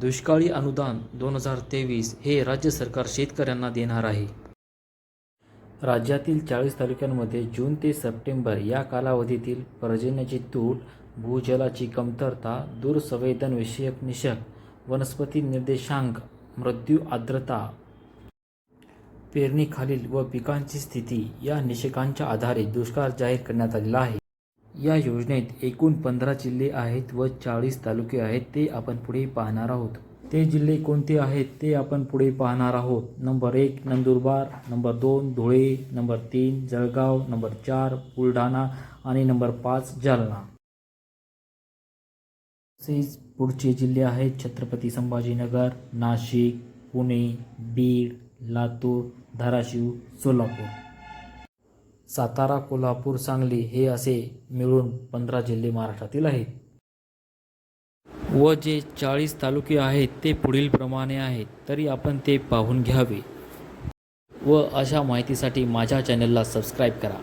दुष्काळी अनुदान दोन हजार तेवीस हे राज्य सरकार शेतकऱ्यांना देणार आहे. राज्यातील चाळीस तालुक्यांमध्ये जून ते सप्टेंबर या कालावधीतील पर्जन्याची तूट भूजलाची कमतरता दूरसंवेदनविषयक निषक वनस्पती निर्देशांक मृत्यू आर्द्रता पेरणीखालील व पिकांची स्थिती या निषेकांच्या आधारे दुष्काळ जाहीर करण्यात आलेला आहे. या योजनेत एकूण पंधरा जिल्हे आहेत व चाळीस तालुके आहेत ते आपण पुढे पाहणार आहोत. ते जिल्हे कोणते आहेत ते आपण पुढे पाहणार आहोत. नंबर एक नंदुरबार नंबर दोन धुळे नंबर तीन जळगाव नंबर चार बुलढाणा आणि नंबर पाच जालना. तसेच पुढचे जिल्हे आहेत छत्रपती संभाजीनगर नाशिक पुणे बीड लातूर धाराशिव सोलापूर. सातारा कोल्हापूर सांगली हे असे मिळून पंधरा जिल्हे महाराष्ट्रातील आहेत. व जे चाळीस तालुके आहेत ते पुढील प्रमाणे आहेत तरी आपण ते पाहून घ्यावे. व अशा माहितीसाठी माझ्या चॅनलला सबस्क्राईब करा.